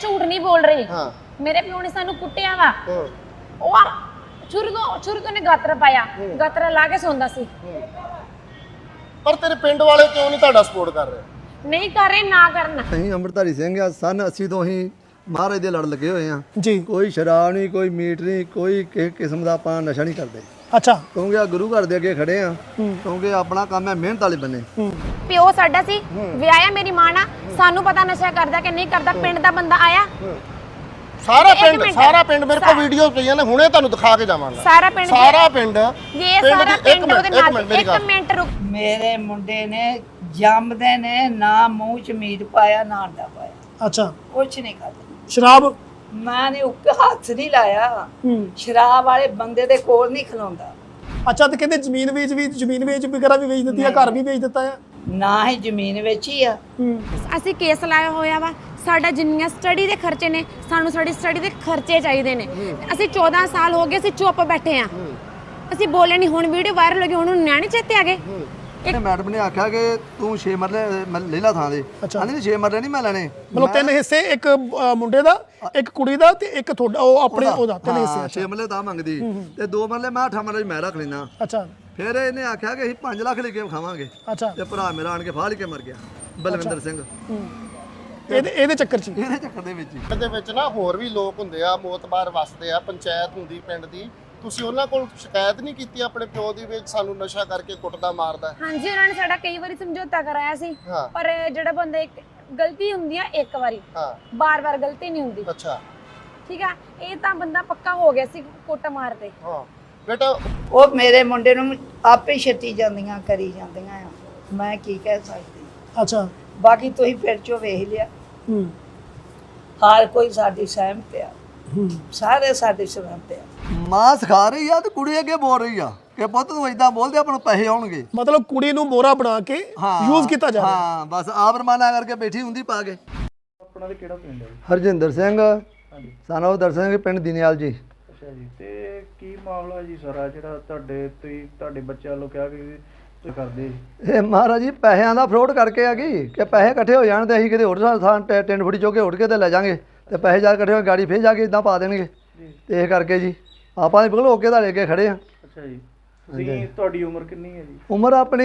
ਝੂਠ ਨਹੀਂ ਬੋਲ ਰਹੀ। ਹਾਂ। ਮੇਰੇ ਪਿਓ ਨੇ ਸਾਨੂੰ ਕੁੱਟਿਆ ਵਾ। ਹੂੰ। ਉਹ ਸ਼ੁਰੂ ਤੋਂ ਨੇ ਗਾਤਰਾ ਪਾਇਆ। ਗਾਤਰਾ ਲਾ ਕੇ ਸੌਂਦਾ ਸੀ। ਪਰ ਤੇਰੇ ਪਿੰਡ ਵਾਲੇ ਕਿਉਂ ਨਹੀਂ ਤੁਹਾਡਾ ਸਪੋਰਟ ਕਰ ਰਹੇ? ਨਹੀਂ ਕਰ ਰਹੇ ਨਾ ਕਰਨ। ਅਸੀਂ ਅੰਮ੍ਰਿਤਧਾਰੀ ਸਿੰਘ ਆ ਸਨ 80 ਤੋਂ ਅਸੀਂ ਮਹਾਰਾਜ ਦੇ ਲੜ ਲੱਗੇ ਹੋਏ ਆ। ਜੀ। ਕੋਈ ਸ਼ਰਾਬ ਨਹੀਂ ਕੋਈ ਮੀਟ ਨਹੀਂ ਕੋਈ ਕਿਸੇ ਕਿਸਮ ਦਾ ਆਪਾਂ ਨਸ਼ਾ ਨਹੀਂ ਕਰਦੇ। ਅੱਛਾ। ਕਿਉਂਕਿ ਆ ਗੁਰੂ ਘਰ ਦੇ ਅੱਗੇ ਖੜੇ ਆ। ਕਿਉਂਕਿ ਆਪਣਾ ਕੰਮ ਹੈ ਮਿਹਨਤ ਵਾਲੇ ਬੰਨੇ। ਪਿਓ ਸਾਡਾ ਸੀ। ਵਿਆਹਿਆ ਮੇਰੀ ਮਾਂ ਨਾਲ। ਸਾਨੂੰ ਪਤਾ ਨਸ਼ਾ ਕਰਦਾ ਕਿ ਨਹੀਂ ਕਰਦਾ। ਪਿੰਡ ਦਾ ਬੰਦਾ ਆਇਆ। ਸਾਰਾ ਪਿੰਡ। ਸਾਰਾ ਪਿੰਡ ਮੇਰੇ ਕੋਲ ਵੀਡੀਓ ਪਈਆਂ ਨੇ ਹੁਣੇ ਤੁਹਾਨੂੰ ਦਿਖਾ ਕੇ ਜਾਵਾਂਗਾ। ਸਾਰਾ ਪਿੰਡ ਸਾਰਾ ਪਿੰਡ ਜੇ ਇਹ ਸਾਰਾ ਪਿੰਡ ਉਹਦੇ ਨਾਲ ਇੱਕ। ਮਿੰਟ ਰੁਕ। ਮੇਰੇ ਮੁੰਡੇ ਨੇ ਜੰਮਦੇ ਨੇ ਨਾ ਮੂੰਹ ਚ ਮੀਟ ਪਾਇਆ ਨਾ ਅੰਡਾ ਪਾਇਆ। ਅੱਛਾ। ਕੁਛ ਨਹੀਂ ਖਾਧਾ। ਸ਼ਰਾਬ ਮੈਂ ਨੇ ਉੱਤੇ ਹੱਥ ਨਹੀਂ ਲਾਇਆ। ਹੂੰ। ਸ਼ਰਾਬ ਵਾਲੇ ਬੰਦੇ ਦੇ ਕੋਲ ਨਹੀਂ ਖਲੋਂਦਾ। ਅੱਛਾ ਤੇ ਕਹਿੰਦੇ ਜ਼ਮੀਨ ਵੇਚ ਵੀ ਜ਼ਮੀਨ ਵੇਚ ਵਗੈਰਾ ਵੀ ਵੇਚ ਦਿੱਤੀ ਆ ਘਰ ਵੀ ਵੇਚ ਦਿੱਤਾ ਆ? ਨਾ ਹੀ ਜ਼ਮੀਨ ਵੇਚੀ ਆ। ਹੂੰ। ਅਸੀਂ ਕੇਸ ਲਾਇਆ ਹੋਇਆ ਵਾ ਸਾਡਾ ਜਿੰਨੀਆਂ ਸਟੱਡੀ ਦੇ ਖਰਚੇ ਨੇ ਸਾਨੂੰ ਸਾਡੀ ਸਟੱਡੀ ਦੇ ਖਰਚੇ ਚਾਹੀਦੇ ਨੇ। ਅਸੀਂ 14 ਸਾਲ ਹੋ ਗਏ ਅਸੀਂ ਚੁੱਪ ਬੈਠੇ ਆ। ਅਸੀਂ ਬੋਲੇ ਨਹੀਂ ਹੁਣ ਵੀਡੀਓ ਵਾਇਰਲ ਹੋ ਗਈ ਹੁਣ ਨਿਆਣੇ ਚੇਤੇ ਆ ਗਏ। ਇਹ ਮੈਡਮ ਨੇ ਆਖਿਆ ਕਿ ਤੂੰ 6 ਮਰਲੇ ਮ- ਲੈ ਲਾ ਥਾਂ ਦੇ। ਆਂਦੀ 6 ਮਰਲੇ ਨਹੀਂ ਮੈਂ ਲੈਣੇ। ਮਤਲਬ ਤਿੰਨ ਹਿੱਸੇ ਇੱਕ ਮੁੰਡੇ ਦਾ ਇੱਕ ਕੁੜੀ ਦਾ ਤੇ ਇੱਕ ਤੁਹਾਡਾ ਉਹ ਆਪਣੇ ਉਹਦਾ। ਤਿੰਨ ਹਿੱਸੇ ਹਾਂ 6 ਮਰਲੇ ਤਾਂ ਮੰਗਦੀ। ਤੇ 2 ਮਰਲੇ ਮੈਂ 8 ਮਰਲੇ ਮੈਂ ਰੱਖ ਲੈਣਾ ਅੱਛਾ। ਫਿਰ ਇਹਨੇ ਆਖਿਆ ਕਿ ਅਸੀਂ 5 ਲੱਖ ਲੈ ਕੇ ਖਾਵਾਂਗੇ ਅੱਛਾ। ਤੇ ਭਰਾ ਮੇਰਾ ਆਣ ਕੇ ਫਾੜ ਕੇ ਮਰ ਗਿਆ ਬਲਵਿੰਦਰ ਸਿੰਘ। ਇਹਦੇ ਇਹਦੇ ਚੱਕਰ 'ਚ ਇਹਦੇ ਚੱਕਰ ਦੇ ਵਿੱਚ ਹੀ। ਪਿੰਡ ਦੇ ਵਿੱਚ ਨਾ ਹੋਰ ਵੀ ਲੋਕ ਹੁੰਦੇ ਆ ਮੋਤਬਾਰ ਵਸਦੇ ਆ ਪੰਚਾਇਤ ਹੁੰਦੀ ਪਿੰਡ ਦੀ। ਤੁਸੀਂ ਉਹਨਾਂ ਕੋਲ ਸ਼ਿਕਾਇਤ ਨਹੀਂ ਕੀਤੀ ਆਪਣੇ ਪਿਓ ਦੀ ਵਿੱਚ ਸਾਨੂੰ ਨਸ਼ਾ ਕਰਕੇ ਕੁੱਟਦਾ ਮਾਰਦਾ? ਹਾਂਜੀ ਉਹਨਾਂ ਨੇ ਸਾਡਾ ਕਈ ਵਾਰੀ ਸਮਝੌਤਾ ਕਰਾਇਆ ਸੀ। ਹਾਂ। ਪਰ ਜਿਹੜਾ ਬੰਦਾ ਇੱਕ ਗਲਤੀ ਹੁੰਦੀ ਆ ਇੱਕ ਵਾਰੀ ਹਾਂ। ਬਾਰ-ਬਾਰ ਗਲਤੀ ਨਹੀਂ ਹੁੰਦੀ। ਅੱਛਾ। ਠੀਕ ਆ? ਇਹ ਤਾਂ ਬੰਦਾ ਪੱਕਾ ਹੋ ਗਿਆ ਸੀ ਕੁੱਟ ਮਾਰਦੇ ਹਾਂ। ਬੇਟਾ ਉਹ ਮੇਰੇ ਮੁੰਡੇ ਨੂੰ ਆਪੇ ਛੱਤੀ ਜਾਂਦੀਆਂ ਕਰੀ ਜਾਂਦੀਆਂ ਆ। ਮੈਂ ਕੀ ਕਹਿ ਸਕਦੀ? ਅੱਛਾ। ਬਾਕੀ ਤੁਸੀਂ ਫਿਰ ਚੋ ਵੇਖ ਲਿਆ। ਹੂੰ। ਹਰ ਕੋਈ ਸਾਡੀ ਸਹਿਮਤ ਆ। ਹੂੰ ਸਾਰੇ ਸਾਡੇ ਸਹਿਮਤ ਆ। ਮਾਂ ਸਿਖਾ ਰਹੀ ਆ ਤੇ ਕੁੜੀ ਅੱਗੇ ਬੋਲ ਰਹੀ ਆ ਕਿ ਪੁੱਤ ਤੂੰ ਇਦਾਂ ਬੋਲਦੇ ਆਪਾਂ ਨੂੰ ਪੈਸੇ ਆਉਣਗੇ। ਮਤਲਬ ਕੁੜੀ ਨੂੰ ਮੋਰਾ ਬਣਾ ਕੇ ਯੂਜ਼ ਕੀਤਾ ਜਾ ਰਿਹਾ। ਹਾਂ ਬਸ ਆਪ ਰਮਾਨਾ ਕਰਕੇ ਬੈਠੀ ਹੁੰਦੀ ਪਾ ਕੇ। ਆਪਣਾ ਤੇ ਕਿਹੜਾ ਪਿੰਡ ਹੈ? ਹਰਜਿੰਦਰ ਸਿੰਘ। ਸਾਨੂੰ ਦਰਸ਼ਨ ਸਿੰਘ ਪਿੰਡ ਦੀਨਿਆਲ ਜੀ। ਅੱਛਾ ਜੀ ਤੇ ਕੀ ਮਾਮਲਾ ਜੀ ਸਾਰਾ ਜਿਹੜਾ ਤੁਹਾਡੇ ਤੁਸੀਂ ਤੁਹਾਡੇ ਬੱਚਿਆਂ ਵੱਲੋਂ ਕਿਹਾ ਕਿ ਕਰਦੇ ਇਹ ਮਹਾਰਾਜ ਜੀ ਪੈਸਿਆਂ ਦਾ ਫਰੋਡ ਕਰਕੇ ਆ ਗਈ ਕਿ ਪੈਸੇ ਇਕੱਠੇ ਹੋ ਜਾਣ ਤੇ ਅਸੀਂ ਕਿਤੇ ਹੋਰ ਥਾਂ ਟੈਂਟ ਫੁੱਟੀ ਚੋ ਕੇ ਉੱਡ ਕੇ ਤੇ ਲੈ ਜਾਾਂਗੇ। ਤੇ ਪੈਸੇ ਜਾ ਇਕੱਠੇ ਹੋ ਕੇ ਗਾੜੀ ਫੇਰ ਜਾ ਕੇ ਇਦਾਂ ਪਾ ਦੇਣਗੇ। ਤੇ ਇਹ ਕਰਕੇ ਜੀ ਆਪਾਂ ਦੇ ਬਿਲਕੁਲ ਓਕੇ ਤੁਹਾਡੇ ਅੱਗੇ ਖੜੇ ਆ। ਅੱਛਾ ਜੀ। ਤੁਸੀਂ ਤੁਹਾਡੀ ਉਮਰ ਕਿੰਨੀ ਹੈ ਜੀ? ਉਮਰ ਆਪਣੀ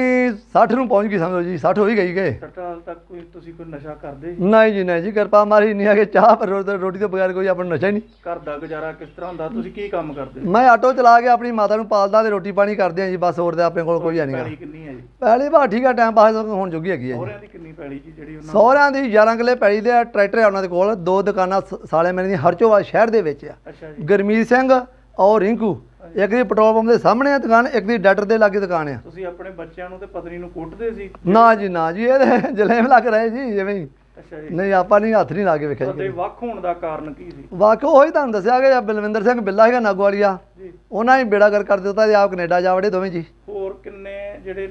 60 ਨੂੰ ਪਹੁੰਚ ਗਈ ਸਮਝੋ ਜੀ 60 ਹੋ ਹੀ ਗਈ ਗਏ ਸੱਠ ਸਾਲ ਤੱਕ ਕੋਈ ਤੁਸੀਂ ਕੋਈ ਨਸ਼ਾ ਕਰਦੇ ਨਹੀਂ ਜੀ ਨਹੀਂ ਜੀ ਕਿਰਪਾ ਮਾਰੀ ਨਹੀਂ ਆ ਕਿ ਚਾਹ ਪਰ ਰੋਟੀ ਤੋਂ ਬਗੈਰ ਕੋਈ ਆਪਣਾ ਨਸ਼ਾ ਹੀ ਨਹੀਂ। ਘਰ ਦਾ ਗੁਜ਼ਾਰਾ ਕਿਸ ਤਰ੍ਹਾਂ ਹੁੰਦਾ? ਤੁਸੀਂ ਕੀ ਕੰਮ ਕਰਦੇ? ਮੈਂ ਆਟੋ ਚਲਾ ਕੇ ਆਪਣੀ ਮਾਤਾ ਨੂੰ ਪਾਲਦਾ ਤੇ ਰੋਟੀ ਪਾਣੀ ਕਰਦੇ ਆ ਜੀ ਬਸ ਹੋਰ ਤੇ ਆਪਣੇ ਕੋਲ ਕੋਈ ਹੈ ਨਹੀਂਗਾ ਪੈਲੀ ਕਿੰਨੀ ਹੈ ਜੀ? ਪਹਿਲੀ ਵਾਰ ਠੀਕ ਆ ਟਾਈਮ ਪਾਸ ਹੁਣ ਜੋਗੀ ਹੈਗੀ ਹੈ ਜੀ। ਹੋਰਿਆਂ ਦੀ ਕਿੰਨੀ ਪੈਲੀ ਜੀ ਜਿਹੜੀ ਉਹਨਾਂ ਸਹੁਰਿਆਂ ਦੀ 11 ਕਿੱਲੇ ਪੈਲੀ ਦੇ ਆ, ਟਰੈਕਟਰ ਆ ਉਹਨਾਂ ਦੇ ਕੋਲ। ਦੋ ਦੁਕਾਨਾਂ ਸਾਲੇ ਮੇਰੇ ਦੀ ਹਰਚੋਵਾ ਸ਼ਹਿਰ ਦੇ ਵਿੱਚ ਆ। ਅੱਛਾ ਜੀ। ਗਰਮੀਤ ਸਿੰਘ ਔਰ ਰਿੰਕੂ। ਇੱਕ ਦੀ ਪੈਟਰੋਲ ਪੰਪ ਦੇ ਸਾਹਮਣੇ ਆ ਦੁਕਾਨ ਇੱਕ ਦੀ ਡਾਕਟਰ ਦੇ ਲਾਗੇ ਦੁਕਾਨ ਆ। ਤੁਸੀਂ ਆਪਣੇ ਬੱਚਿਆਂ ਨੂੰ ਤੇ ਪਤਨੀ ਨੂੰ ਕੁੱਟਦੇ ਸੀ? ਨਾ ਜੀ ਨਾ ਜੀ ਇਹ ਤੇ ਜਲੇਮ ਲੱਗ ਰਹੇ ਜੀ ਜਿਵੇਂ ਹੀ। ਅੱਛਾ ਜੀ। ਨਹੀਂ ਆਪਾਂ ਨਹੀਂ ਹੱਥ ਨਹੀਂ ਲਾ ਕੇ ਵੇਖਿਆ ਜੀ ਵੱਖ ਹੋਣ ਦਾ ਕਾਰਨ ਕੀ ਸੀ? ਵਾਕਿਆ ਉਹੀ ਤੁਹਾਨੂੰ ਦੱਸਿਆ ਕਿ ਬਲਵਿੰਦਰ ਸਿੰਘ ਬਿੱਲਾ ਹੈਗਾ ਨਾਗਵਾਲੀਆ। ਜੀ। ਉਹਨਾਂ ਹੀ ਬੇੜਾ ਕਰ ਕਰ ਦਿੱਤਾ ਤੇ ਆਪ ਕੈਨੇਡਾ ਜਾ ਵੜੇ ਦੋਵੇਂ ਜੀ। ਹੋਰ ਕਿੰਨੇ ਜਿਹੜੇ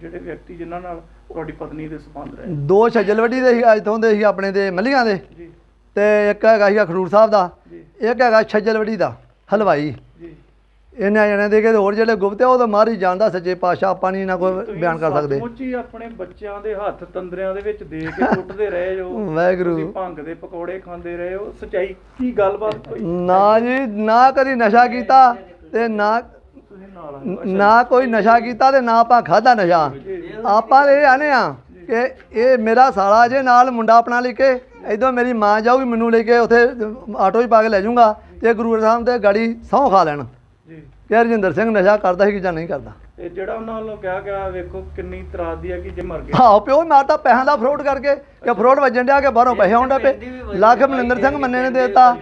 ਜਿਹੜੇ ਵਿਅਕਤੀ ਜਿਨ੍ਹਾਂ ਨਾਲ ਤੁਹਾਡੀ ਪਤਨੀ ਦੇ ਸੰਬੰਧ ਰਹੇ? ਦੋ ਛੱਜਲਵੱਡੀ ਦੇ ਸੀ ਅੱਜ ਤੋਂ ਦੇ ਸੀ ਆਪਣੇ ਦੇ ਮੱਲੀਆਂ ਦੇ। ਜੀ। ਤੇ ਇੱਕ ਹੈਗਾ ਸੀਗਾ ਖਡੂਰ ਸਾਹਿਬ ਦਾ। ਇੱਕ ਹੈਗਾ ਛੱਜਲਵੱਡੀ ਦਾ। ਹਲਵਾਈ। ਜੀ। ਇਹਨਾਂ ਜਣਿਆਂ ਦੇ ਕਿ ਹੋਰ ਜਿਹੜੇ ਗੁਪਤੇ ਆ, ਉਹ ਤਾਂ ਮਾਰੀ ਜਾਣਦਾ ਸੱਚੇ ਪਾਤਸ਼ਾਹ ਆਪਾਂ ਨਹੀਂ ਨਾ ਕੋਈ ਬਿਆਨ ਕਰ ਸਕਦੇ। ਹੀ ਆਪਣੇ ਬੱਚਿਆਂ ਦੇ ਹੱਥ ਤੰਦਰਿਆਂ ਦੇ ਵਿੱਚ ਦੇ ਕੇ ਕੁੱਟਦੇ ਰਹੇ ਜੋ ਵਾਹਿਗੁਰੂ। ਤੁਸੀਂ ਭੰਗ ਦੇ ਪਕੌੜੇ ਖਾਂਦੇ ਰਹੇ ਹੋ। ਸਚਾਈ ਕੀ ਗੱਲਬਾਤ ਕੋਈ ਨਾ ਜੀ ਨਾ ਕਦੀ ਨਸ਼ਾ ਕੀਤਾ ਤੇ ਨਾ। ਨਾ ਕੋਈ ਨਸ਼ਾ ਕੀਤਾ ਤੇ ਨਾ ਆਪਾਂ ਖਾਦਾ ਨਸ਼ਾ। ਆਪਾਂ ਇਹ ਆਨੇ ਆ ਕਿ ਇਹ ਮੇਰਾ ਸਾਲਾ ਜੇ ਨਾਲ ਮੁੰਡਾ ਆਪਣਾ ਲੈ ਕੇ ਇਦੋਂ ਮੇਰੀ ਮਾਂ ਜਾਊਗੀ ਮੈਨੂੰ ਲੈ ਕੇ ਉੱਥੇ ਆਟੋ 'ਚ ਪਾ ਕੇ ਲੈ ਜਾਊਗਾ। ਤੇ ਗੁਰੂ ਸਾਹਿਬ ਤੇ ਗਾੜੀ ਸਹੁੰ ਖਾ ਲੈਣ। ਜੀ। ਕਿ ਹਰਜਿੰਦਰ ਸਿੰਘ ਨਸ਼ਾ ਕਰਦਾ ਸੀ ਕਿ ਜਾਂ ਨਹੀਂ ਕਰਦਾ। ਤੇ ਜਿਹੜਾ ਉਹਨਾਂ ਵੱਲੋਂ ਕਿਹਾ ਗਿਆ ਵੇਖੋ ਕਿੰਨੀ ਤਰਾਸ ਦੀ ਹੈ ਕਿ ਜੇ ਮਰ ਗਿਆ ਹਾਂ ਪਿਓ ਹੀ ਮਾਰਤਾ ਪੈਸਿਆਂ ਦਾ ਫਰੋਡ ਕਰਕੇ ਕਿ ਫਰੋਡ ਵੱਜਣ ਡਿਆ ਕਿ ਬਾਹਰੋਂ ਪੈਸੇ ਆਉਂਦਾ ਪਏ। ਲੱਖ ਮਨਿੰਦਰ ਸਿੰਘ ਮੰਨੇ ਨੇ ਦੇਤਾ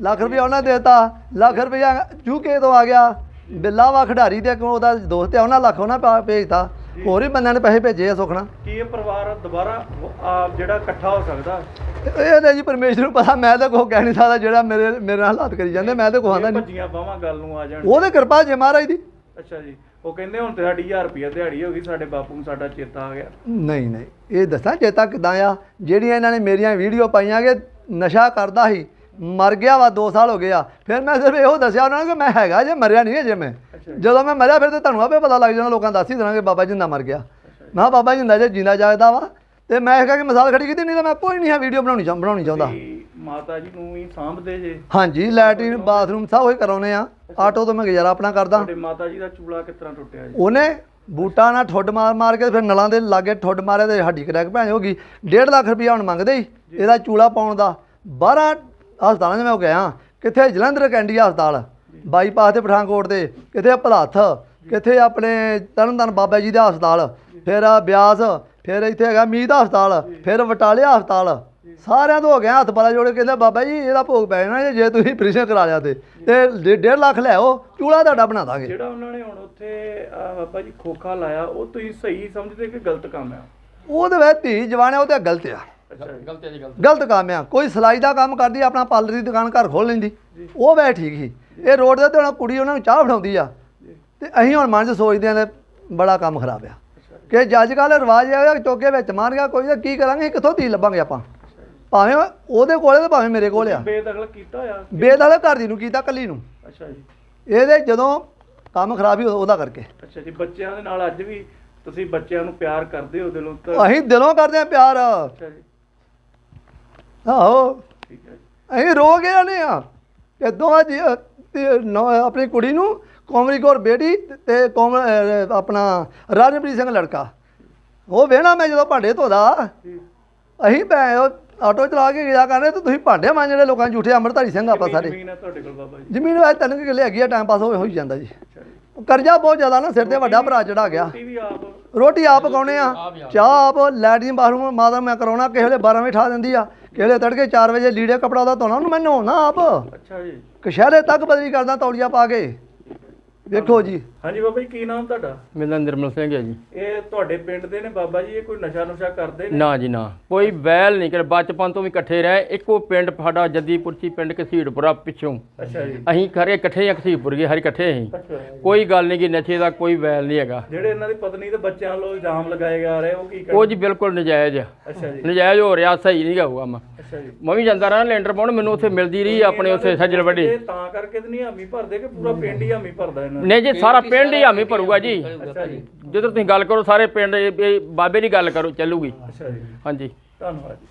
ਲੱਖ ਰੁਪਇਆ ਉਹਨਾਂ ਦੇਤਾ ਲੱਖ ਰੁਪਇਆ ਯੂਕੇ ਤੋਂ ਆ ਗਿਆ। ਬਿੱਲਾ ਵਾ ਖਿਡਾਰੀ ਦੇ ਕੋਲ ਉਹਦਾ ਦੋਸਤ ਆ ਉਹਨਾਂ ਲੱਖ ਉਹਨਾਂ ਪਾ- ਭੇਜਤਾ। ਹੋਰ ਵੀ ਬੰਦਿਆਂ ਨੇ ਪੈਸੇ ਭੇਜੇ ਆ ਸੁਖਣਾ ਕੀ ਇਹ ਪਰਿਵਾਰ ਦੁਬਾਰਾ ਆ ਜਿਹੜਾ ਇਕੱਠਾ ਹੋ ਸਕਦਾ? ਇਹ ਤਾਂ ਜੀ ਪਰਮੇਸ਼ਰ ਨੂੰ ਪਤਾ ਮੈਂ ਤਾਂ ਕੋਈ ਕਹਿ ਨਹੀਂ ਸਕਦਾ ਜਿਹੜਾ ਮੇਰੇ ਮੇਰੇ ਨਾਲ ਹਾਲਾਤ ਕਰੀ ਜਾਂਦੇ ਮੈਂ ਤਾਂ ਇਹ ਨਹੀਂ। ਭੱਜੀਆਂ ਬਾਹਾਂ ਗੱਲ ਨੂੰ ਆ ਜਾਣ। ਉਹਦੇ ਕਿਰਪਾ ਜੇ ਮਹਾਰਾਜ ਦੀ। ਅੱਛਾ ਜੀ ਉਹ ਕਹਿੰਦੇ ਹੁਣ ਤੇ ਸਾਡੀ 1000 ਰੁਪਏ ਦਿਹਾੜੀ ਹੋ ਗਈ ਸਾਡੇ ਬਾਪੂ ਨੂੰ ਸਾਡਾ ਚੇਤਾ ਆ ਗਿਆ। ਨਹੀਂ ਨਹੀਂ ਇਹ ਦੱਸਾਂ ਚੇਤਾ ਕਿਦਾਂ ਆ? ਜਿਹੜੀਆਂ ਇਹਨਾਂ ਨੇ ਮੇਰੀਆਂ ਵੀਡੀਓ ਪਾਈਆਂ ਕਿ ਨਸ਼ਾ ਕਰਦਾ ਸੀ। ਮਰ ਗਿਆ ਵਾ 2 ਸਾਲ ਹੋ ਗਏ ਆ। ਫਿਰ ਮੈਂ ਸਿਰਫ ਇਹੋ ਦੱਸਿਆ ਉਹਨਾਂ ਨੂੰ ਕਿ ਮੈਂ ਹੈਗਾ ਜੇ ਮਰਿਆ ਨਹੀਂ ਅਜੇ ਮੈਂ। ਜਦੋਂ ਮੈਂ ਮਰਿਆ ਫਿਰ ਤੇ ਤੁਹਾਨੂੰ ਆਪੇ ਪਤਾ ਲੱਗ ਜਾਣਾ ਲੋਕਾਂ ਦੱਸ ਹੀ ਦੇਣਾ ਕਿ ਬਾਬਾ ਜਿੰਦਾ ਮਰ ਗਿਆ। ਮੈਂ ਕਿਹਾ ਬਾਬਾ ਜਿੰਦਾ ਜੇ ਜਿੰਦਾ ਜਾਗਦਾ ਵਾ ਤੇ ਮੈਂ ਇਹ ਕਿ ਮਿਸਾਲ ਖੜੀ ਕੀਤੀ ਨਹੀਂ ਤਾਂ ਮੈਂ ਕੋਈ ਨਹੀਂ ਹੈ ਵੀਡੀਓ ਬਣਾਉਣੀ ਚਾਹ ਬਣਾਉਣੀ ਚਾਹੁੰਦਾ। ਮਾਤਾ ਜੀ ਨੂੰ ਹੀ ਸਾਂਭਦੇ ਜੇ। ਹਾਂਜੀ ਲੈਟਰੀਨ ਬਾਥਰੂਮ ਸਭ ਉਹੀ ਕਰਾਉਨੇ ਆ। ਆਟੋ ਤੋਂ ਮੈਂ ਗੁਜ਼ਾਰਾ ਆਪਣਾ ਕਰਦਾ। ਤੁਹਾਡੇ ਮਾਤਾ ਜੀ ਦਾ ਚੂਲਾ ਕਿਸ ਤਰ੍ਹਾਂ ਟੁੱਟਿਆ ਜੀ? ਉਹਨੇ ਬੂਟਾ ਨਾਲ ਠੁੱਡ ਮਾਰ ਮਾਰ ਕੇ ਫਿਰ ਨਲਾਂ ਦੇ ਲਾਗੇ ਠੁੱਡ ਮਾਰਿਆ ਤੇ ਹੱਡੀ ਕਰੈਕ ਭੈਣ ਹੋ ਗਈ 1.5 ਲੱਖ ਰੁਪਇਆ ਹੁਣ ਮੰਗਦੇ ਹੀ ਇਹਦਾ ਚੂਲਾ ਪਾਉਣ ਦਾ। 12 ਹਸਪਤਾਲਾਂ 'ਚ ਮੈਂ ਗਿਆ। ਕਿੱਥੇ ਜਲੰਧਰ ਕੈਂਡੀ ਹਸਪਤਾਲ? ਬਾਈਪਾਸ ਤੇ ਪਠਾਨਕੋਟ ਤੇ ਕਿੱਥੇ ਭਲਾਥ ਕਿੱਥੇ ਆਪਣੇ ਤਰਨਤਨ ਬਾਬਾ ਜੀ ਦਾ ਹਸਪਤਾਲ? ਫਿਰ ਆ ਬਿਆਸ ਫਿਰ ਇੱਥੇ ਹੈਗਾ ਮੀਤ ਹਸਪਤਾਲ ਫਿਰ ਬਟਾਲਿਆ ਹਸਪਤਾਲ। ਸਾਰਿਆਂ ਤੋਂ ਹੋ ਗਿਆ ਹੱਥ ਪਾਲਾ ਜੋੜ। ਕੇ ਕਹਿੰਦਾ ਬਾਬਾ ਜੀ ਇਹਦਾ ਭੋਗ ਪੈ ਜਾਣਾ ਜੇ- ਜੇ ਤੁਸੀਂ ਆਪਰੇਸ਼ਨ ਕਰਾ ਲਿਆ ਤੇ। ਤੇ 1.5 ਲੱਖ ਲੈ ਆਓ ਚੂਲਾ ਤੁਹਾਡਾ ਬਣਾ ਦਾਂਗੇ। ਜਿਹੜਾ ਉਹਨਾਂ ਨੇ ਹੁਣ ਉੱਥੇ ਬਾਬਾ ਜੀ ਖੋਖਾ ਲਾਇਆ ਉਹ ਤੁਸੀਂ ਸਹੀ ਸਮਝਦੇ ਕਿ ਗਲਤ ਕੰਮ ਆ? ਉਹਦੇ ਵਿੱਚ ਧੀ ਜਵਾਨ ਹੈ ਉਹ ਤੇ ਗਲਤ ਆ। ਜੀ। ਗਲਤ ਕੰਮ ਆ। ਕੋਈ ਸਿਲਾਈ ਦਾ ਕੰਮ ਕਰਦੀ ਆਪਣਾ ਪਾਰਲਰ ਦੀ ਦੁਕਾਨ ਘਰ ਖੋਲ ਲੈਂਦੀ। ਉਹ ਵੈ ਠੀਕ ਸੀ। ਇਹ ਰੋਡ ਦੇ ਤੇ ਹੁਣ ਕੁੜੀ ਉਹਨਾਂ ਨੂੰ ਚਾਹ ਫੜਾਉਂਦੀ ਆ। ਤੇ ਅਸੀਂ ਹੁਣ ਮਨ 'ਚ ਸੋਚਦੇ ਆਂ ਬੜਾ ਕੰਮ ਖਰਾਬ ਆ। ਕਿ ਜੱਜ ਕੱਲ ਰਿਵਾਜ ਆ ਚੋਕੇ ਵਿੱਚ ਮਾਰ ਗਿਆ ਕੋਈ ਤਾਂ ਕੀ ਕਰਾਂਗੇ ਕਿੱਥੋਂ ਧੀ ਲੱਭਾਂਗੇ ਆਪਾਂ? ਭਾਵੇਂ ਉਹਦੇ ਕੋਲੇ ਤੇ ਭਾਵੇਂ ਮੇਰੇ ਕੋਲ ਆ। ਬੇਦਖਲ ਕੀਤਾ ਹੋਇਆ? ਬੇਦਖਲ ਘਰ ਦੀ ਨੂੰ ਕੀਤਾ ਕੱਲੀ ਨੂੰ। ਅੱਛਾ ਜੀ। ਇਹਦੇ ਜਦੋਂ ਕੰਮ ਖਰਾਬ ਹੀ ਉਹਦਾ ਕਰਕੇ। ਅੱਛਾ ਜੀ ਬੱਚਿਆਂ ਦੇ ਨਾਲ ਅੱਜ ਵੀ ਤੁਸੀਂ ਬੱਚਿਆਂ ਨੂੰ ਪਿਆਰ ਕਰਦੇ ਹੋ ਦਿਲੋਂ ਤਾਂ ਅਸੀਂ ਦਿਲੋਂ ਕਰਦੇ ਆ ਪਿਆਰ। ਅੱਛਾ ਜੀ। ਆਹੋ। ਠੀਕ ਹੈ। ਅਸੀਂ ਰੋ ਗਏ ਨੇ ਆ ਕਿ ਦੋਵਾਂ ਜੀ ਅ, ਤੇ ਨੌ- ਆਪਣੀ ਕੁੜੀ ਨੂੰ ਕੋਮਰੀ ਕੌਰ ਬੇਟੀ ਤੇ ਕੋਮ ਅ, ਆਪਣਾ ਰਾਜਪ੍ਰੀਤ ਸਿੰਘ ਲੜਕਾ। ਉਹ ਵੇਣਾ ਮੈਂ ਜਦੋਂ ਭਾਂਡੇ ਧੋਦਾ। ਅਸੀਂ ਉਹ ਆਟੋ ਚਲਾ ਕੇ ਗਿਆ ਕਰਨੇ ਤੇ ਤੁਸੀਂ ਭਾਂਡੇ ਮਾਂਜਣੇ ਲੋਕਾਂ ਦੇ ਝੂਠੇ ਅੰਮ੍ਰਿਤਧਾਰੀ ਸਿੰਘ ਆਪਾਂ ਸਾਰੇ। ਜ਼ਮੀਨ ਹੈ ਤੁਹਾਡੇ ਕੋਲ ਬਾਬਾ ਜੀ? ਜ਼ਮੀਨ ਵਾਜ ਤਿੰਨ ਕੁ ਕਿੱਲੇ ਹੈਗੀ ਆ ਟਾਈਮ ਪਾਸ ਹੋਏ ਹੋਈ ਜਾਂਦਾ ਜੀ। ਅੱਛਾ ਜੀ। ਉਹ ਕਰਜ਼ਾ ਬਹੁਤ ਜ਼ਿਆਦਾ ਨਾ ਸਿਰ ਤੇ ਵੱਡਾ ਭਰਾ ਚੜਾ ਗਿਆ। ਰੋਟੀ ਵੀ ਆਪ ਰੋਟੀ ਆਪ ਪਕਾਉਣੇ ਆ। ਚਾਹ ਆਪ ਲੈਟਰੀਨ ਬਾਥਰੂਮ ਮਾਤਾ ਮੈਂ ਕਰਾਉਣਾ ਕਿਸੇ ਵੇਲੇ 12 ਵਜੇ ਠਾ ਦਿੰਦੀ ਆ। ਕਿਸੇ ਵੇਲੇ ਤੜਕੇ 4 ਵਜੇ ਲੀੜੇ ਕਪੜਾ ਦਾ ਧੋਣਾ ਉਹਨੂੰ ਮੈਂ ਨਹਾਉਣਾ ਆਪ। ਅੱਛਾ ਜੀ। ਕਸ਼ਹਿਰੇ ਤੱਕ ਬਦਲੀ ਕਰਦਾ ਤੌਲੀਆ ਪਾ ਕੇ। ਵੇਖੋ ਜੀ। ਹਾਂਜੀ ਬਾਬਾ ਜੀ ਕੀ ਨਾਮ ਤੁਹਾਡਾ? ਮੇਰਾ ਨਾਮ ਨਿਰਮਲ ਸਿੰਘ ਹੈ ਜੀ। ਇਹ ਤੁਹਾਡੇ ਪਿੰਡ ਦੇ ਨੇ ਬਾਬਾ ਜੀ ਇਹ ਕੋਈ ਨਸ਼ਾ ਨੁਸ਼ਾ ਕਰਦੇ ਨੇ? ਨਾ ਜੀ ਨਾ। ਕੋਈ ਵੈਲ ਨਹੀਂ ਕਰ ਬਚਪਨ ਤੋਂ ਵੀ ਇਕੱਠੇ ਰਹੇ। ਇੱਕੋ ਪਿੰਡ ਸਾਡਾ ਜੱਦੀਪੁਰਚੀ ਪਿੰਡ ਕਸੀੜਪੁਰਾ ਪਿੱਛੋਂ। ਅੱਛਾ ਜੀ। ਅਸੀਂ ਖਰੇ ਇਕੱਠੇ ਆ ਕਸੀੜਪੁਰ ਗਏ ਹਰ ਇਕੱਠੇ ਅਸੀਂ। ਕੋਈ ਗੱਲ ਨਹੀਂ ਕਿ ਨਸ਼ੇ ਦਾ ਕੋਈ ਵੈਲ ਨਹੀਂ ਹੈਗਾ। ਜਿਹੜੇ ਇਹਨਾਂ ਦੀ ਪਤਨੀ ਤੇ ਬੱਚਿਆਂ ਵੱਲੋਂ ਇਲਜ਼ਾਮ ਲਗਾਏ ਜਾ ਰਹੇ ਉਹ ਕੀ ਉਹ ਕਰਦੇ ਜੀ ਬਿਲਕੁਲ ਨਜਾਇਜ਼ ਆ। ਅੱਛਾ ਜੀ। ਨਜਾਇਜ਼ ਹੋ ਰਿਹਾ ਸਹੀ ਨਹੀਂ ਗਾਊਗਾ ਮੈਂ। ਅੱਛਾ ਜੀ। ਮੈਂ ਵੀ ਜਾਂਦਾ ਰਹਾ ਲੈਂਟਰ ਪਾਉਣ ਮੈਨੂੰ ਉੱਥੇ ਮਿਲਦੀ ਰਹੀ ਆਪਣੇ ਉੱਥੇ ਸੱਜਲ ਵੱਡੀ। ਤਾਂ ਕਰਕੇ ਤੇ ਨਹੀਂ ਹਾਮੀ ਭਰਦੇ ਕਿ ਪੂਰਾ ਪਿੰਡ ਹੀ ਹਾਮੀ ਭਰਦਾ ਇਹਨਾਂ? ਨਹੀਂ ਜੀ ਸਾਰਾ ਪਿੰਡ ਹੀ ਹਾਮੀ ਭਰੂਗਾ ਜੀ। ਅੱਛਾ ਜੀ। ਜਦੋਂ ਤੁਸੀਂ ਗੱਲ ਕਰੋ ਸਾਰੇ ਪਿੰਡ ਇਹ- ਇਹ ਬਾਬੇ ਦੀ ਗੱਲ ਕਰੋ ਚੱਲੂਗੀ। ਅੱਛਾ ਜੀ। ਹਾਂਜੀ। ਧੰਨਵਾਦ ਜੀ।